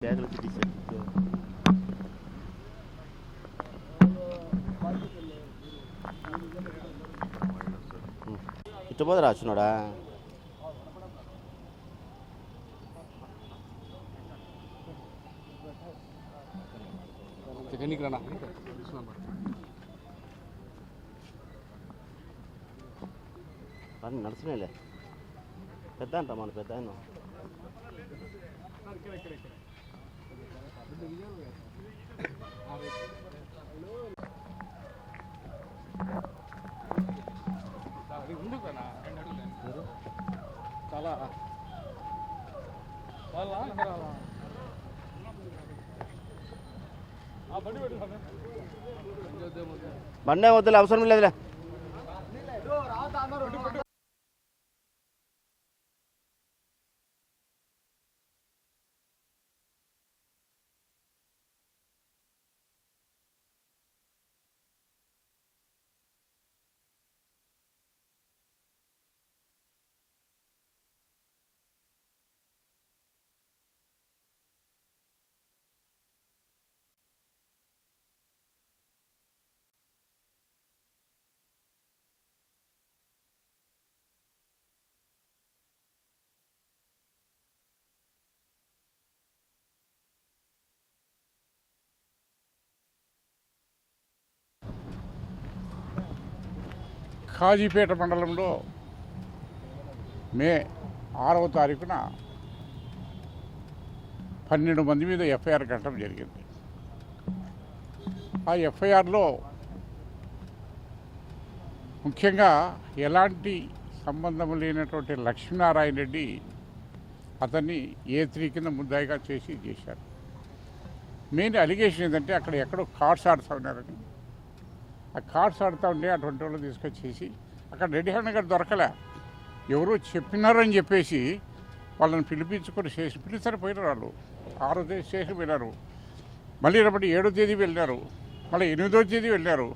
బ్యాగులు తీసేసారు ఇట్ట పోతే రాచున్నాడా ఎన్నికి రానా పని నడుస్తున్నాయిలే పెద్ద అంట మన పెద్ద ఆయన ముందుకు రానా చాలా వాళ్ళ నగరాలా ఆ బండి పెట్టు స్వామి. బండే వద్దులే అవసరం లేదులే ఖాజీపేట మండలంలో మే ఆరవ తారీఖున పన్నెండు మంది మీద ఎఫ్ఐఆర్ కట్టడం జరిగింది. ఆ ఎఫ్ఐఆర్లో ముఖ్యంగా ఎలాంటి సంబంధం లేనటువంటి లక్ష్మీనారాయణ రెడ్డి అతన్ని ఏ త్రీ కింద ముద్దాయిగా చేసి చేశారు. మెయిన్ అలిగేషన్ ఏంటంటే అక్కడ ఎక్కడో కార్డ్స్ ఆడుతూ ఉన్నారని ఆ కార్డ్స్ ఆడుతూ ఉంటే అటువంటి వాళ్ళు తీసుకొచ్చేసి అక్కడ రెడీ హ్యాండ్ గారు దొరకలే. ఎవరో చెప్పినారని చెప్పేసి వాళ్ళని పిలిపించుకొని స్టేషన్ పిలిచారు పోయినారు వాళ్ళు. ఆరో తేదీ స్టేషన్ వెళ్ళారు. మళ్ళీ రేపటి ఏడో తేదీ వెళ్ళారు. మళ్ళీ ఎనిమిదో తేదీ వెళ్ళారు.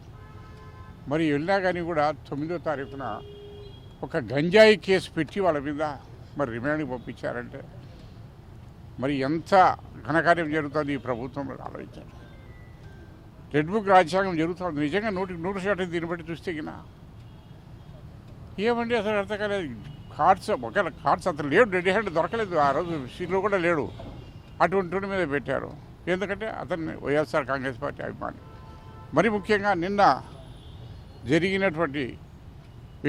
మరి వెళ్ళినా కానీ కూడా తొమ్మిదో తారీఖున ఒక గంజాయి కేసు పెట్టి వాళ్ళ మీద మరి రిమాండ్కి పంపించారంటే మరి ఎంత ఘనకార్యం జరుగుతుంది ఈ ప్రభుత్వంలో ఆలోచించారు రెడ్ బుక్ రాజ్యాంగం జరుగుతుంది. నిజంగా నూటికి నూరు శాతం దీన్ని బట్టి చూస్తే గిన. ఏమండి అసలు అర్థం కాలేదు. కార్డ్స్ ఒకవేళ కార్డ్స్ అతను లేడు రెడ్ హ్యాండ్ దొరకలేదు. ఆ రోజు సీట్లో కూడా లేడు. అటువంటి మీద పెట్టారు. ఎందుకంటే అతన్ని వైఎస్ఆర్ కాంగ్రెస్ పార్టీ అభిమాని. మరి ముఖ్యంగా నిన్న జరిగినటువంటి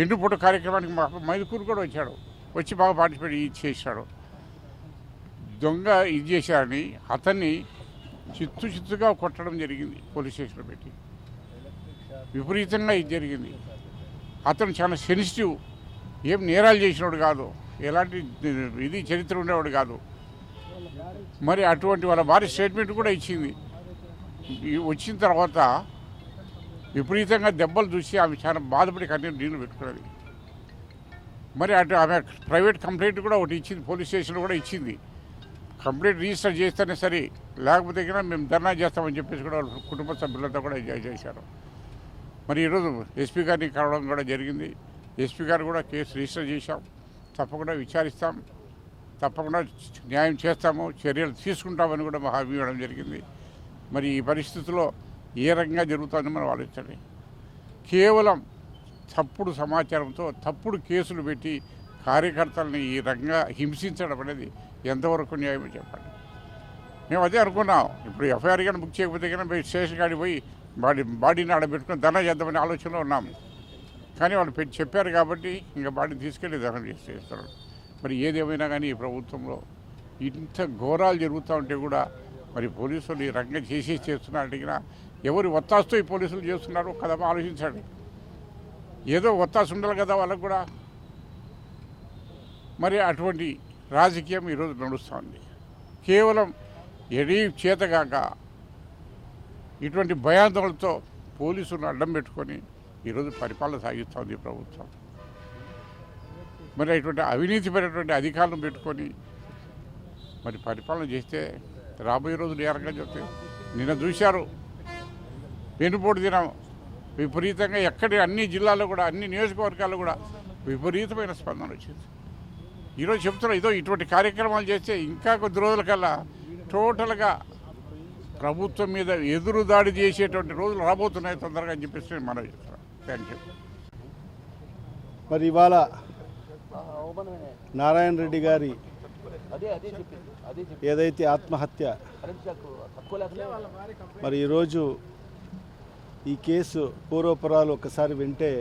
ఎండుపూట కార్యక్రమానికి మా మైదుకూరు కూడా వచ్చాడు. వచ్చి బాగా పార్టిసిపేట్ చేశాడు. దొంగ ఇది చేశారని అతన్ని చిత్తు చిత్తుగా కొట్టడం జరిగింది పోలీస్ స్టేషన్లో పెట్టి. విపరీతంగా ఇది జరిగింది. అతను చాలా సెన్సిటివ్. ఏం నేరాలు చేసినవాడు కాదు. ఎలాంటి ఇది చరిత్ర ఉండేవాడు కాదు. మరి అటువంటి వాళ్ళ భార్య స్టేట్మెంట్ కూడా ఇచ్చింది. వచ్చిన తర్వాత విపరీతంగా దెబ్బలు చూసి ఆమె చాలా బాధపడి కన్నీరు నీళ్ళు పెట్టుకున్నది. మరి అటు ఆమె ప్రైవేట్ కంప్లైంట్ కూడా ఒకటి ఇచ్చింది పోలీస్ స్టేషన్లో కూడా ఇచ్చింది. కంప్లీట్ రిజిస్టర్ చేస్తేనే సరే. లేకపోతే కన్నా మేము ధర్నా చేస్తామని చెప్పేసి కూడా వాళ్ళ కుటుంబ సభ్యులతో కూడా ఎంజాయ్ చేశారు. మరి ఈరోజు ఎస్పీ గారిని కలవడం కూడా జరిగింది. ఎస్పీ గారు కూడా కేసు రిజిస్టర్ చేశాం. తప్పకుండా విచారిస్తాం. తప్పకుండా న్యాయం చేస్తాము. చర్యలు తీసుకుంటామని కూడా మా హామీ ఇవ్వడం జరిగింది. మరి ఈ పరిస్థితిలో ఏ రకంగా జరుగుతుందని మనం ఆలోచించండి. కేవలం తప్పుడు సమాచారంతో తప్పుడు కేసులు పెట్టి కార్యకర్తల్ని ఈ రకంగా హింసించడం అనేది ఎంతవరకు న్యాయం చెప్పండి. మేము అదే అనుకున్నాం. ఇప్పుడు ఎఫ్ఐఆర్ కానీ బుక్ చేయకపోతే కానీ మేము స్టేషన్ కాడికి పోయి బాడీ బాడీని ఆడబెట్టుకుని ధర్నా చేద్దామనే ఆలోచనలో ఉన్నాము కానీ వాళ్ళు పెట్టి చెప్పారు కాబట్టి ఇంకా బాడీని తీసుకెళ్ళి ధనం చేసి చేస్తారు మరి ఏదేమైనా కానీ ఈ ప్రభుత్వంలో ఇంత ఘోరాలు జరుగుతూ ఉంటే కూడా మరి పోలీసులు ఈ రకంగా చేసి చేస్తున్నారు అడిగినా ఎవరు ఒత్తాసుతో ఈ పోలీసులు చేస్తున్నారు కదా ఆలోచించండి. ఏదో ఒత్తాసు ఉండాలి కదా వాళ్ళకు కూడా. మరి అటువంటి రాజకీయం ఈరోజు నడుస్తుంది కేవలం ఎడీ చేతగాక ఇటువంటి భయాందోళనతో పోలీసులను అడ్డం పెట్టుకొని ఈరోజు పరిపాలన సాగిస్తోంది ప్రభుత్వం. మరి ఇటువంటి అవినీతిపరటువంటి అధికారులను పెట్టుకొని మరి పరిపాలన చేస్తే రాబోయే రోజులు ఏ రకంగా చెప్తే నిన్న చూశారు వెనుపోటు దినం విపరీతంగా ఎక్కడి అన్ని జిల్లాల్లో కూడా అన్ని నియోజకవర్గాల్లో కూడా విపరీతమైన స్పందన వచ్చింది. ఈరోజు చెప్తున్నా ఇదో ఇటువంటి కార్యక్రమాలు చేస్తే ఇంకా కొద్ది రోజుల కల్లా టోటల్గా ప్రభుత్వం మీద ఎదురుదాడి చేసేటువంటి రోజులు రాబోతున్నాయి తొందరగా అని చెప్పేసి నేను మనవి థ్యాంక్ యూ మరి ఇవాళ నారాయణ రెడ్డి గారి ఏదైతే ఆత్మహత్య మరి ఈరోజు ఈ కేసు పూర్వపురాలు ఒకసారి వింటే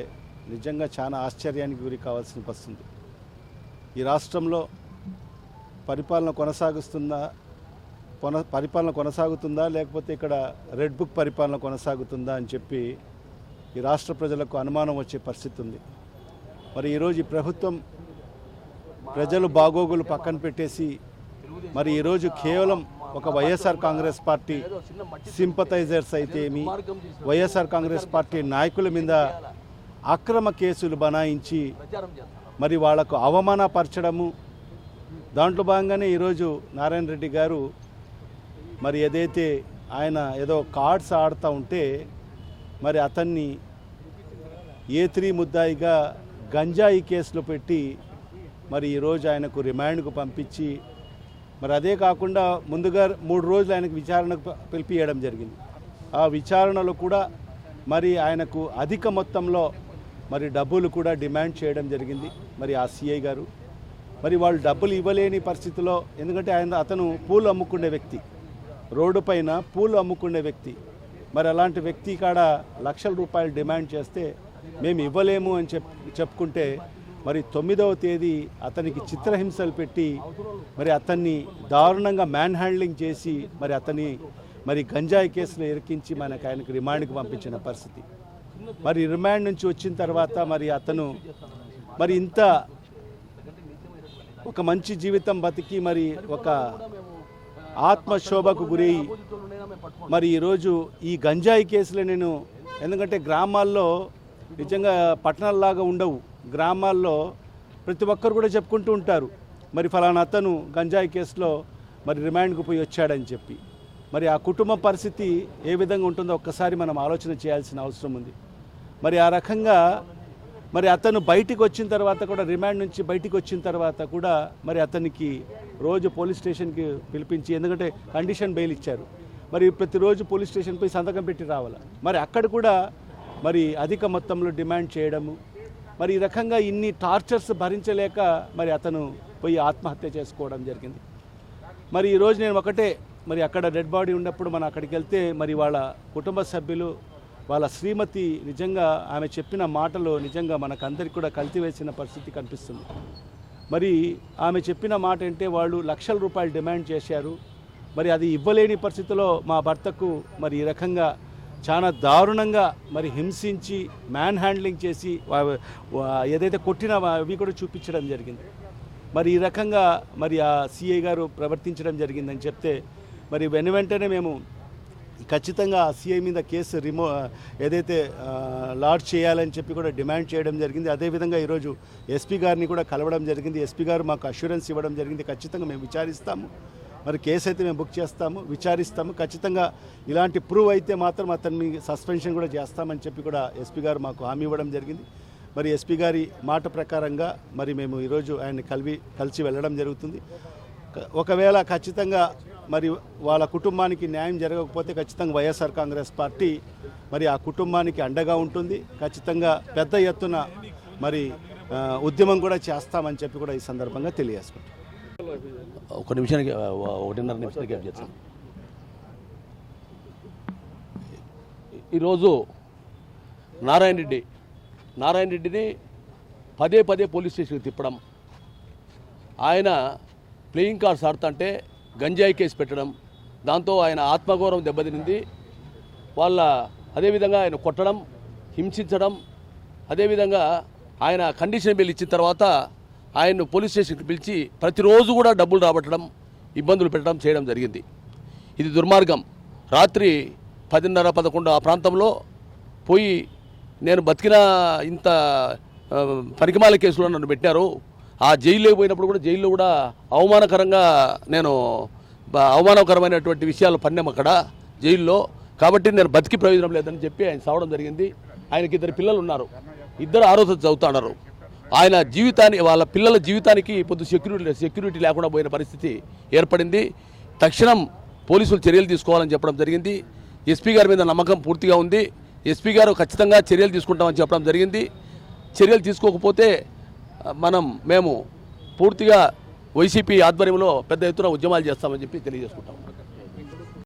నిజంగా చాలా ఆశ్చర్యానికి గురి కావాల్సిన వస్తుంది ఈ రాష్ట్రంలో పరిపాలన కొనసాగిస్తుందా కొన పరిపాలన కొనసాగుతుందా లేకపోతే ఇక్కడ రెడ్ బుక్ పరిపాలన కొనసాగుతుందా అని చెప్పి ఈ రాష్ట్ర ప్రజలకు అనుమానం వచ్చే పరిస్థితి ఉంది. మరి ఈరోజు ఈ ప్రభుత్వం ప్రజలు బాగోగులు పక్కన పెట్టేసి మరి ఈరోజు కేవలం ఒక వైఎస్ఆర్ కాంగ్రెస్ పార్టీ సింపథైజర్స్ అయితే ఏమి వైఎస్ఆర్ కాంగ్రెస్ పార్టీ నాయకుల మీద అక్రమ కేసులు బనాయించి మరి వాళ్ళకు అవమానపరచడము. దాంట్లో భాగంగానే ఈరోజు నారాయణ రెడ్డి గారు మరి ఏదైతే ఆయన ఏదో కార్డ్స్ ఆడుతూ ఉంటే మరి అతన్ని ఏ త్రీ ముద్దాయిగా గంజాయి కేసులో పెట్టి మరి ఈరోజు ఆయనకు రిమాండ్కు పంపించి మరి అదే కాకుండా ముందుగా మూడు రోజులు ఆయనకు విచారణకు పిలిపియడం జరిగింది. ఆ విచారణలో కూడా మరి ఆయనకు అధిక మొత్తంలో మరి డబ్బులు కూడా డిమాండ్ చేయడం జరిగింది. మరి ఆ సిఐ గారు. మరి వాళ్ళు డబ్బులు ఇవ్వలేని పరిస్థితిలో ఎందుకంటే ఆయన అతను పూలు అమ్ముకునే వ్యక్తి. రోడ్డు పైన పూలు అమ్ముకునే వ్యక్తి. మరి అలాంటి వ్యక్తి కాడ లక్షల రూపాయలు డిమాండ్ చేస్తే మేము ఇవ్వలేము అని చెప్ చెప్పుకుంటే మరి తొమ్మిదవ తేదీ అతనికి చిత్రహింసలు పెట్టి మరి అతన్ని దారుణంగా మ్యాన్ హ్యాండ్లింగ్ చేసి మరి అతని మరి గంజాయి కేసులో ఇరికించి మనకు ఆయనకు రిమాండ్కి పంపించిన పరిస్థితి. మరి రిమాండ్ నుంచి వచ్చిన తర్వాత మరి అతను మరి ఇంత ఒక మంచి జీవితం బతికి మరి ఒక ఆత్మశోభకు గురై మరి ఈరోజు ఈ గంజాయి కేసులో నేను ఎందుకంటే గ్రామాల్లో నిజంగా పట్టణాల్లాగా ఉండవు. గ్రామాల్లో ప్రతి ఒక్కరు కూడా చెప్పుకుంటూ ఉంటారు. మరి ఫలానా అతను గంజాయి కేసులో మరి రిమాండ్కు పోయి వచ్చాడని చెప్పి. మరి ఆ కుటుంబ పరిస్థితి ఏ విధంగా ఉంటుందో ఒక్కసారి మనం ఆలోచన చేయాల్సిన అవసరం ఉంది. మరి ఆ రకంగా మరి అతను బయటికి వచ్చిన తర్వాత కూడా రిమాండ్ నుంచి బయటికి వచ్చిన తర్వాత కూడా మరి అతనికి రోజు పోలీస్ స్టేషన్కి పిలిపించి ఎందుకంటే కండిషన్ బెయిల్ ఇచ్చారు. మరి ప్రతిరోజు పోలీస్ స్టేషన్ పోయి సంతకం పెట్టి రావాలి? మరి అక్కడ కూడా మరి అధిక మొత్తంలో డిమాండ్ చేయడము మరి ఈ రకంగా ఇన్ని టార్చర్స్ భరించలేక మరి అతను పోయి ఆత్మహత్య చేసుకోవడం జరిగింది. మరి ఈరోజు నేను ఒకటే మరి అక్కడ డెడ్ బాడీ ఉన్నప్పుడు మనం అక్కడికి వెళ్తే మరి వాళ్ళ కుటుంబ సభ్యులు వాళ్ళ శ్రీమతి నిజంగా ఆమె చెప్పిన మాటలు నిజంగా మనకందరికి కూడా కలిసివేసిన పరిస్థితి కనిపిస్తుంది. మరి ఆమె చెప్పిన మాట అంటే వాళ్ళు లక్షల రూపాయలు డిమాండ్ చేశారు. మరి అది ఇవ్వలేని పరిస్థితిలో మా భర్తకు మరి ఈ రకంగా చాలా దారుణంగా మరి హింసించి మ్యాన్ హ్యాండ్లింగ్ చేసి ఏదైతే కొట్టిన అవి కూడా చూపించడం జరిగింది. మరి ఈ రకంగా మరి ఆ సిఐ గారు ప్రవర్తించడం జరిగిందని చెప్తే మరి వెను వెంటనే మేము ఖచ్చితంగా ఆ సిఐ మీద కేసు రిమో ఏదైతే లాడ్జ్ చేయాలని చెప్పి కూడా డిమాండ్ చేయడం జరిగింది. అదేవిధంగా ఈరోజు ఎస్పీ గారిని కూడా కలవడం జరిగింది. ఎస్పీ గారు మాకు అష్యూరెన్స్ ఇవ్వడం జరిగింది. ఖచ్చితంగా మేము విచారిస్తాము. మరి కేసు అయితే మేము బుక్ చేస్తాము విచారిస్తాము. ఖచ్చితంగా ఇలాంటి ప్రూవ్ అయితే మాత్రం అతన్ని సస్పెన్షన్ కూడా చేస్తామని చెప్పి కూడా ఎస్పీ గారు మాకు హామీ ఇవ్వడం జరిగింది. మరి ఎస్పీ గారి మాట ప్రకారంగా మరి మేము ఈరోజు ఆయన్ని కలివి కలిసి వెళ్ళడం జరుగుతుంది. ఒకవేళ ఖచ్చితంగా మరి వాళ్ళ కుటుంబానికి న్యాయం జరగకపోతే ఖచ్చితంగా వైఎస్ఆర్ కాంగ్రెస్ పార్టీ మరి ఆ కుటుంబానికి అండగా ఉంటుంది. ఖచ్చితంగా పెద్ద ఎత్తున మరి ఉద్యమం కూడా చేస్తామని చెప్పి కూడా ఈ సందర్భంగా తెలియజేసుకుంటాం ఒక నిమిషానికి ఒకటిన్నర నిమిషానికి గ్యాప్ చేస్తాను ఈరోజు నారాయణ రెడ్డి నారాయణ రెడ్డిని పదే పదే పోలీస్ స్టేషన్కి తిప్పడం. ఆయన ప్లేయింగ్ కార్డ్స్ ఆడుతుంటే గంజాయి కేసు పెట్టడం దాంతో ఆయన ఆత్మగౌరవం దెబ్బతినింది. వాళ్ళ అదేవిధంగా ఆయన కొట్టడం హింసించడం అదేవిధంగా ఆయన కండిషన్ బిల్ ఇచ్చిన తర్వాత ఆయన్ను పోలీస్ స్టేషన్కి పిలిచి ప్రతిరోజు కూడా డబ్బులు రాబట్టడం ఇబ్బందులు పెట్టడం చేయడం జరిగింది. ఇది దుర్మార్గం. రాత్రి పదిన్నర పదకొండు ఆ ప్రాంతంలో పోయి నేను బతికిన ఇంత ఆ, పనికిమాల కేసులో నన్ను పెట్టారు ఆ జైల్లో పోయినప్పుడు కూడా జైల్లో కూడా అవమానకరంగా నేను అవమానకరమైనటువంటి విషయాలు పన్నాం అక్కడ జైల్లో. కాబట్టి నేను బతికి ప్రయోజనం లేదని చెప్పి ఆయన సావడం జరిగింది. ఆయనకి ఇద్దరు పిల్లలు ఉన్నారు. ఇద్దరు ఆ రోజు చదువుతున్నారు. ఆయన జీవితాన్ని వాళ్ళ పిల్లల జీవితానికి పొద్దు సెక్యూరిటీ సెక్యూరిటీ లేకుండా పోయిన పరిస్థితి ఏర్పడింది. తక్షణం పోలీసులు చర్యలు తీసుకోవాలని చెప్పడం జరిగింది. ఎస్పీ గారి మీద నమ్మకం పూర్తిగా ఉంది. ఎస్పీ గారు ఖచ్చితంగా చర్యలు తీసుకుంటామని చెప్పడం జరిగింది. చర్యలు తీసుకోకపోతే మనం మేము పూర్తిగా వైసీపీ ఆధ్వర్యంలో పెద్ద ఎత్తున ఉద్యమాలు చేస్తామని చెప్పి తెలియజేసుకుంటాం.